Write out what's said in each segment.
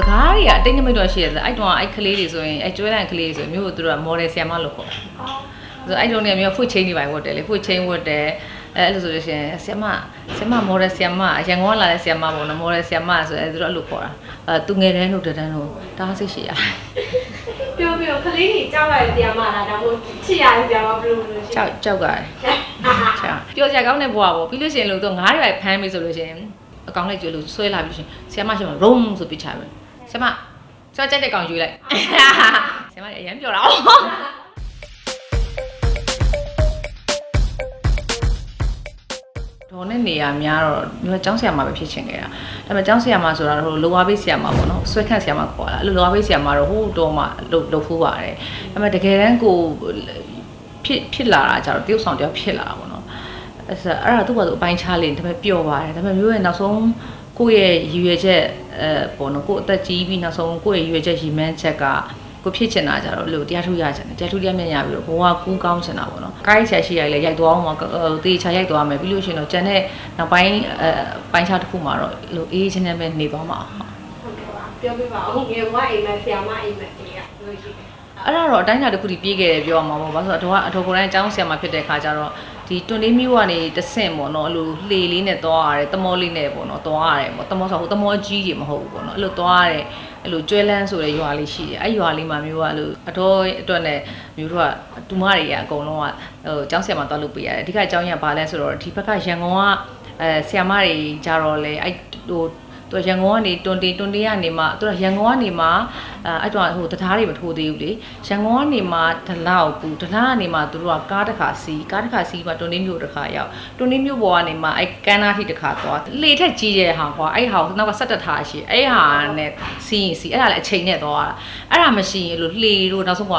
စကားတွေကအတိတ်နမိတ်တော့ရှိရတယ်အဲ့တုန်းကအဲ့ကလေးတွေဆိုရင်အဲ့ကျွဲလန်ကလေးတွေဆိုရင်မျိုးကိုသူတို့က model ဆီယမလို့ခေါ်တယ်ဆိုအဲ့တုန်းကမျိုးဖွတ်ချင်းတွေပါဝတ်တယ်လေဖွတ်ချင်းဝတ်တယ်အဲ့လိုဆိုလို့ရှိရင်ဆီယမဆီယမ model ဆီယမရန်ကုန်ကလာတဲ့ဆီယမပေါ့နော် model ဆီယမဆိုအဲ့သူတို့အဲ့လိုခေါ်တာအဲသူငယ်တန်းတို့တန်းတို့တားစိတ်ရှိရပြောပြတော့ကလေးကြီးကြောက်ရတဲ့ဆီယမလားဒါမှမဟုတ်ချစ်ရတဲ့ဆီယမဘယ်လိုလဲရှိကြောက်ကြောက်ကြတယ်ချာပြောစရာကောင်းတဲ့ဘွားပေါ့ပြီးလို့ရှိရင်လို့သူငားတွေပဲဖမ်းပြီဆိုလို့ရှိရင်အကောင်လိုက်ကျွေးလို့ဆွဲလာပြီရှင်ဆီယမရှင်မရုံးဆိုပြီးချတယ် ဆီယမဆွဲကြိုက်တဲ့ကောင်ယူလိုက်ဆီယမအရင်ပြောတာဒေါ်နဲ့နေရများတော့မျိုးကျောင်းဆရာမပဲဖြစ်ချင်ခဲ့တာဒါပေမဲ့ကျောင်းဆရာမဆိုတာတော့ဟိုလောဝါဘေးဆရာမပေါ့နော်ဆွဲခန့်ဆရာမခေါ်တာအဲ့လိုလောဝါဘေးဆရာမတော့ဟိုတော့မှလုပ်လုပ်ဖူးပါတယ်ဒါပေမဲ့တကယ်တမ်းကိုဖြစ်ဖြစ်လာတာကြတော့တရုပ်ဆောင်တယောက်ဖြစ်လာတာပေါ့နော်အဲ့ဆိုအဲ့ဒါသူ့ဘာသူအပိုင်းချလေးဒါပေမဲ့ပျော့ပါတယ်ဒါပေမဲ့မျိုးရဲ့နောက်ဆုံး ကိုယ့်ရဲ့ရည်ရွယ်ချက်အဲပေါ့နော်ကိုယ့်အသက်ကြီးပြီးနောက်ဆုံးကိုယ့်ရဲ့ရည်ရွယ်ချက်ရည်မှန်းချက်ကကိုဖြစ်ချင်တာကြတော့လို့တရားထုရချင်တယ်တရားထုတရားမြင်ရပြီးတော့ဘဝကူးကောင်းချင်တာပေါ့နော်ကိုင်းဆရာရှိရလေရိုက်သွားအောင်မတေချာရိုက်သွားမယ်ပြီးလို့ရှိရင်တော့ကျန်တဲ့နောက်ပိုင်းအဲပိုင်းခြားတစ်ခုမှာတော့လို့အေးချင်းနဲ့ပဲနေသွားမှာဟုတ်ကဲ့ပါပြောပြပါဦးငယ်ဘဝအိမ်မက်ဆီယမအိမ်မက်တွေကဘယ်လိုရှိလဲအဲ့ဒါတော့အတိုင်းအတာတစ်ခုတည်းပြေးခဲ့တယ်ပြောရမှာပေါ့ဘာလို့ဆိုတော့အတော်ကအတော်ကိုယ်တိုင်အကြောင်းဆရာမဖြစ်တဲ့ခါကျတော့ ဒီတွန်လေးမျိုးကနေတဆင့်ပေါ့နော်အဲ့လိုလှေလေးနဲ့သွားရတယ်တမောလေးနဲ့ပေါ့နော်သွားရတယ်ပေါ့တမောဆိုဟိုတမောကြီးကြီးမဟုတ်ဘူးပေါ့နော်အဲ့လိုသွားရတယ်အဲ့လိုကျွဲလန်းဆိုတဲ့ရွာလေးရှိတယ်အဲ့ရွာလေးမှာမျိုးကအဲ့လိုအတော်အတွက်နဲ့မျိုးတို့ကတူမတွေကအကုန်လုံးကဟိုအကြောင်းဆရာမသွားလို့ပေးရတယ်အဓိကအကြောင်းရဘာလဲဆိုတော့ဒီဘက်ကရန်ကုန်ကအဲဆရာမတွေကြတော့လေအဲ့ဟို သူရန်ကုန်ကနေတွန်တီတွန်တီကနေမှသူကရန်ကုန်ကနေမှအဲအဲ့တော့ဟိုတထားတွေမထိုးသေးဘူးလေရန်ကုန်ကနေမှဒလောက်ဘူးဒလားကနေမှသူတို့ကကားတစ်ခါစီးကားတစ်ခါစီးမှတွန်တီမြို့တစ်ခါရောက်တွန်တီမြို့ပေါ်ကနေမှအဲ့ကန်းနာထိတစ်ခါသွားလေထက်ကြီးတဲ့ဟာကွာအဲ့ဟာနောက်ကဆက်တက်ထားရှိအဲ့ဟာနဲ့စီးရင်စီးအဲ့ဒါလည်းအချိန်နဲ့သွားတာအဲ့ဒါမရှိရင်လို့လှေတို့နောက်ဆုံးက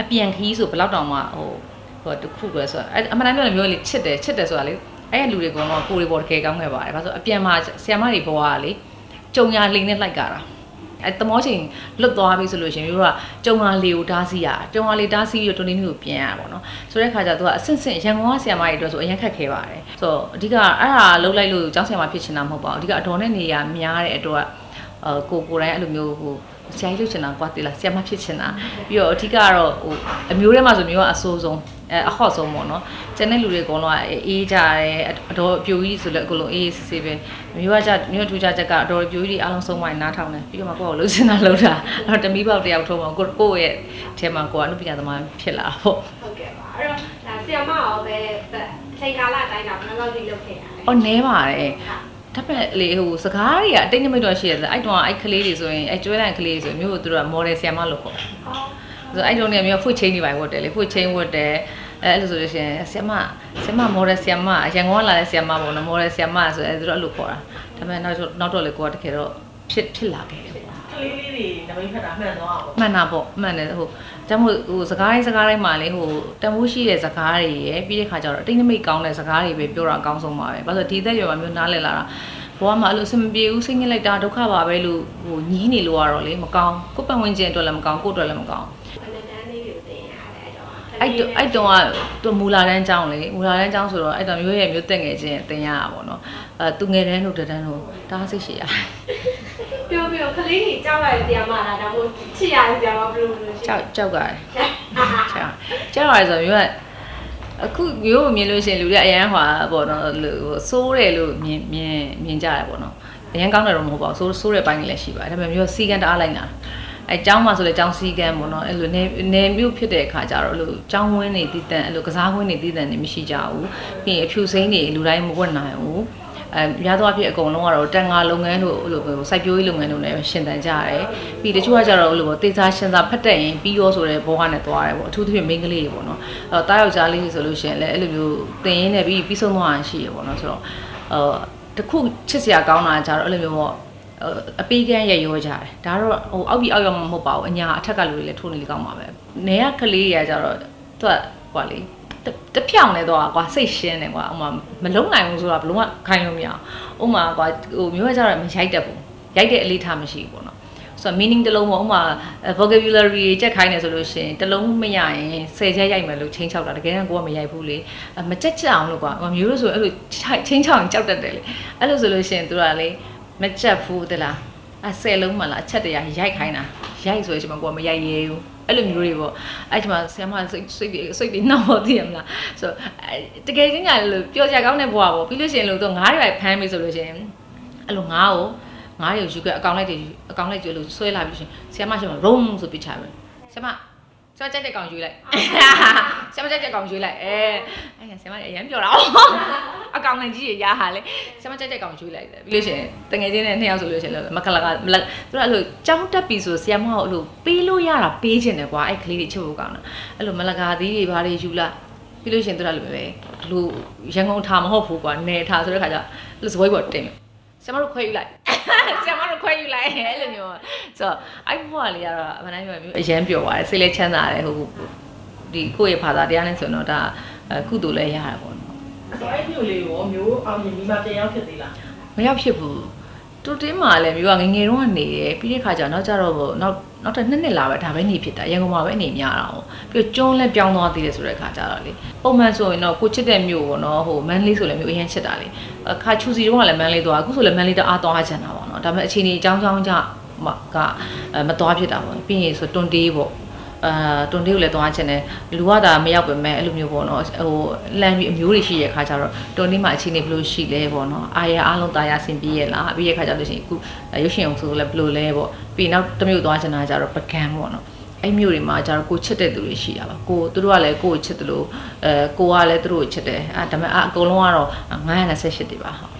အပြန်ခီးဆိုဘယ်လောက်တောင်မှဟိုဟိုတခုပဲဆိုတော့အဲ့အမှန်တမ်းပြောရင်မျိုးလေချစ်တယ်ချစ်တယ်ဆိုတာလေအဲ့လူတွေကတော့ကိုယ်တွေပေါ်တကယ်ကောင်းခဲ့ပါတယ်။ဘာလို့အပြန်မှာဆီယမတွေဘဝကလေ ကြုံညာလိန်နဲ့လိုက်ကြတာ။အဲတမောချိန်လွတ်သွားပြီဆိုလို့ရှိရင်မျိုးတို့ကကြုံညာလေးကိုတားစီရကြုံညာလေးတားစီပြီးတော့တွန်းနေမျိုးကိုပြင်ရတာပေါ့နော်။ဆိုတဲ့ခါကျတော့သူကအဆင့်ဆင့်ရန်ကုန်ကဆီယမတွေအတွက်ဆိုအရင်ခက်ခဲပါတယ်။ဆိုတော့အဓိကအဲ့ဒါလှုပ်လိုက်လို့ကျောင်းဆီယမဖြစ်ချင်တာမဟုတ်ပါဘူး။အဓိကအတော်နဲ့နေရများတဲ့အတွက်အဲကိုကိုယ်တိုင်အဲ့လိုမျိုးဟို ဆရာကြီးလုပ်ချင်တာကွာတိလားဆရာမဖြစ်ချင်တာပြီးတော့အဓိကတော့ဟိုအမျိုးထဲမှာဆိုမျိုးကအဆိုးဆုံးအဲအဟော့ဆုံးပေါ့နော်ကျန်တဲ့လူတွေအကုန်လုံးကအေးကြတယ်အတော်အပြိုကြီးဆိုလည်းအကုန်လုံးအေးစစ်စစ်ပဲမျိုးကကြမျိုးထူးခြားချက်ကအတော်အပြိုကြီးတွေအားလုံးဆုံးမနားထောင်တယ်ပြီးတော့မှကိုယ့်ကိုလှုပ်ချင်တာလှုပ်တာအဲ့တော့တမီးပေါက်တယောက်ထုံးမှာကိုကိုယ့်ရဲ့အဲမှာကိုကအနုပညာသမားဖြစ်လာပေါ့ဟုတ်ကဲ့ပါအဲ့တော့ဒါဆီယမရောပဲအချိန်ကာလအတိုင်းကဘယ်လောက်ထိလုပ်ခဲ့ရလဲအော်နဲပါတယ် ဒါပေမဲ့လေဟိုစကားတွေကအတိတ်နမိတ်တော့ရှိရတယ်အဲ့တုန်းကအဲ့ကလေးတွေဆိုရင်အဲ့ကျွဲလန်ကလေးတွေဆိုရင်မျိုးကိုသူတို့က model ဆီယမလို့ခေါ်တယ်ဆိုအဲ့တုန်းကမျိုးဖွတ်ချင်းတွေပါဝတ်တယ်လေဖွတ်ချင်းဝတ်တယ်အဲ့လိုဆိုလို့ရှိရင်ဆီယမဆီယမမော်ဒယ်ဆီယမရန်ကုန်ကလာတဲ့ဆီယမပေါ့နော်မော်ဒယ်ဆီယမဆိုအဲ့ဒါတို့အဲ့လိုခေါ်တာဒါပေမဲ့နောက်တော့နောက်တော့လေကိုကတကယ်တော့ဖြစ်ဖြစ်လာခဲ့တယ်ပေါ့ကလေးလေးတွေနမိတ်ဖက်တာမှန်သွားအောင်မှန်တာပေါ့မှန်တယ်ဟို ဒါမှမဟုတ်ဟိုစကားတိုင်းစကားတိုင်းမှာလေဟိုတန်ဖိုးရှိတဲ့စကားတွေရယ်ပြီးတဲ့ခါကျတော့အတိတ်နမိတ်ကောင်းတဲ့စကားတွေပဲပြောတာအကောင်းဆုံးပါပဲဘာလို့ဒီသက်ရွယ်မှာမျိုးနားလည်လာတာဘဝမှာအဲ့လိုအဆင်မပြေဘူးစိတ်ညစ်လိုက်တာဒုက္ခပါပဲလို့ဟိုညီးနေလို့ကတော့လေမကောင်းကိုယ်ပတ်ဝန်းကျင်အတွက်လည်းမကောင်းကိုယ့်အတွက်လည်းမကောင်းဘယ်နှစ်တန်းလေးကိုသင်ရတယ်အဲ့တော့အဲ့တုအဲ့တုန်းကသူမူလာတန်းကျောင်းလေမူလာတန်းကျောင်းဆိုတော့အဲ့တော့မျိုးရဲ့မျိုးတက်ငယ်ချင်းတင်ရတာပေါ့နော်အဲသူငယ်တန်းတို့တန်းတို့တားစိတ်ရှိရ ပြောပြတော့ကလေးကြီးကြောက်ရတဲ့ဆီယမလားဒါမှမဟုတ်ချစ်ရတဲ့ဆီယမဘယ်လိုလဲရှိကြောက်ကြောက်ကြတယ်ကြောက်ကြောက်ရတယ်ဆိုတော့မျိုးကအခုမျိုးကိုမြင်လို့ရှိရင်လူတွေကအရန်ဟွာပေါ့နော်ဟိုစိုးတယ်လို့မြင်မြင်မြင်ကြတယ်ပေါ့နော်အရန်ကောင်းတယ်တော့မဟုတ်ပါဘူးစိုးစိုးတဲ့ပိုင်းတွေလည်းရှိပါတယ်ဒါပေမဲ့မျိုးစီကံတအားလိုက်တာအဲကျောင်းမှာဆိုလေကျောင်းစီကံပေါ့နော်အဲ့လိုနေနေမျိုးဖြစ်တဲ့အခါကျတော့အဲ့လိုကျောင်းဝင်းနေတည်တံအဲ့လိုကစားဝင်းနေတည်တံနေမရှိကြဘူးပြီးရင်အဖြူစိမ့်တွေလူတိုင်းမဝတ်နိုင်ဘူး အဲများသောအားဖြင့်အကုန်လုံးကတော့တန်ငါလုပ်ငန်းတို့အဲ့လိုပဲစိုက်ပျိုးရေးလုပ်ငန်းတို့လည်းရှင်တန်ကြရတယ်ပြီးတချို့ကကြတော့အဲ့လိုပေါ့တေစာရှင်စာဖတ်တက်ရင်ပြီးရောဆိုတဲ့ဘောကနဲ့သွားတယ်ပေါ့အထူးသဖြင့်မိန်းကလေးတွေပေါ့နော်အဲ့တော့တားယောက်ျားလေးဆိုလို့ရှိရင်လည်းအဲ့လိုမျိုးတင်ရင်းနဲ့ပြီးပြီးဆုံးသွားတာရှိရပေါ့နော်ဆိုတော့အဲတခုချစ်စရာကောင်းတာကြတော့အဲ့လိုမျိုးပေါ့အပေးကန်းရရောကြတယ်ဒါတော့ဟိုအောက်ပြီးအောက်ရောက်မှမဟုတ်ပါဘူးအညာအထက်ကလူတွေလည်းထိုးနေလေကောင်းပါပဲနေရကလေးတွေကကြတော့သူကဟိုလေ တဖြောင်နေတော့ကွာစိတ်ရှင်းတယ်ကွာဥမာမလုံးနိုင်ဘူးဆိုတာဘလုံးကခိုင်းလို့မရအောင်ဥမာကွာဟိုမျိုးကကြတော့မရိုက်တတ်ဘူးရိုက်တဲ့အလေးထားမရှိဘူးပေါ့နော်ဆိုတော့ meaning တစ်လုံးပေါ့ဥမာ vocabulary တွေချက်ခိုင်းနေဆိုလို့ရှိရင်တစ်လုံးမရရင်10ချက်ရိုက်မယ်လို့ချင်းချောက်တာတကယ်တမ်းကိုကမရိုက်ဘူးလေမကြက်ကြအောင်လို့ကွာမျိုးလို့ဆိုအဲ့လိုချင်းချောက်ရင်ကြောက်တတ်တယ်လေအဲ့လိုဆိုလို့ရှိရင်သူကလေမကြက်ဘူးတလား အဲဆယ်လုံးမှလားအချက်တရရိုက်ခိုင်းတာရိုက်ဆိုရင်ကျွန်မကမရိုက်ရဲဘူးအဲ့လိုမျိုးတွေပေါ့အဲ့ဒီမှာဆရာမစိတ်စိတ်တွေစိတ်တွေနှောက်သိရမလားဆိုတကယ်ချင်းညာလို့ပြောကြကောင်းတဲ့ဘွားပေါ့ပြီးလို့ရှိရင်လို့တော့ငားရိုက်ဖမ်းပြီဆိုလို့ရှိရင်အဲ့လိုငားကိုငားတွေကိုယူခဲ့အကောင်လိုက်တွေအကောင်လိုက်တွေလို့ဆွဲလာပြီးရှင်ဆရာမရှိမရုံးဆိုပြချပဲဆရာမ ဆရာမကြိုက်တဲ့ကောင်ယူလိုက်ဆရာမကြိုက်တဲ့ကောင်ယူလိုက်အဲအဲ့ဆရာမအရင်ပြောတာအကောင်လိုက်ကြီးရရဟာလေဆရာမကြိုက်တဲ့ကောင်ယူလိုက်တယ်ပြီးလို့ရှိရင်တငယ်ချင်းနဲ့နှစ်ယောက်ဆိုလို့ရှိရင်မကလကမလက်သူကအဲ့လိုကြောင်းတက်ပြီဆိုဆရာမကအဲ့လိုပေးလို့ရတာပေးခြင်းတယ်ကွာအဲ့ကလေးတွေချစ်ဖို့ကောင်းတာအဲ့လိုမလကာသီးတွေဘာတွေယူလာပြီးလို့ရှိရင်သူကလိုပဲဒီလိုရန်ကုန်ထားမဟုတ်ဘူးကွာနေထားဆိုတဲ့ခါကျလို့စပွဲပေါ်တင်ဆရာမတို့ခွဲယူလိုက်ဆရာမတို့ ခွဲယူလိုက်အဲ့လိုမျိုးဆိုတော့အဲ့ဘွားလေးကတော့အမှန်တမ်းပြောမျိုးအရန်ပျော်သွားတယ်စိတ်လည်းချမ်းသာတယ်ဟိုဒီကိုယ့်ရဲ့ဘာသာတရားနဲ့ဆိုတော့ဒါကုသိုလ်လည်းရတာပေါ့နော်အဲ့တော့အဲ့မျိုးလေးရောမျိုးအောင်ရင်ဒီမှာပြန်ရောက်ဖြစ်သေးလားမရောက်ဖြစ်ဘူးတူတင်းမှာလည်းမျိုးကငယ်ငယ်တုန်းကနေတယ်ပြီးတဲ့ခါကျတော့နောက်ကျတော့ပေါ့နောက်နောက်တစ်နှစ်နှစ်လာပဲဒါပဲနေဖြစ်တာရန်ကုန်မှာပဲနေများတာဟုတ်ပြီးတော့ကျွန်းလည်းပြောင်းသွားသေးတယ်ဆိုတဲ့ခါကျတော့လေပုံမှန်ဆိုရင်တော့ကိုချစ်တဲ့မျိုးပေါ့နော်ဟိုမန်လေးဆိုလည်းမျိုးအရင်ချစ်တာလေအခါချူစီတုန်းကလည်းမန်လေးသွားအခုဆိုလည်းမန်လေးတအားသွားချင်တာပေါ့နော် ဒါပေမဲ့အချိန်ကြီးအကြောင်းကြောင်းကြမကအဲမသွားဖြစ်တာပေါ့ပြီးရင်ဆိုတွန်တေးပေါ့အာတွန်တေးကိုလည်းသွားချင်တယ်လူကဒါမရောက်ပဲမဲ့အဲ့လိုမျိုးပေါ့နော်ဟိုလမ်းပြီးအမျိုးတွေရှိရခါကျတော့တွန်တေးမှာအချိန်နေဘယ်လိုရှိလဲပေါ့နော်အားရအားလုံးတာယာဆင်ပြေးရလားပြီးရခါကျလို့ရှိရင်အခုရုပ်ရှင်အောင်ဆိုလည်းဘယ်လိုလဲပေါ့ပြီးနောက်တစ်မျိုးသွားချင်တာကျတော့ပကံပေါ့နော်အဲ့မျိုးတွေမှာကျတော့ကိုချစ်တဲ့သူတွေရှိတာပါကိုသူတို့ကလည်းကိုကိုချစ်တယ်လို့အဲကိုကလည်းသူတို့ကိုချစ်တယ်အဲဒါပေမဲ့အအကုန်လုံးကတော့928တွေပါဟုတ်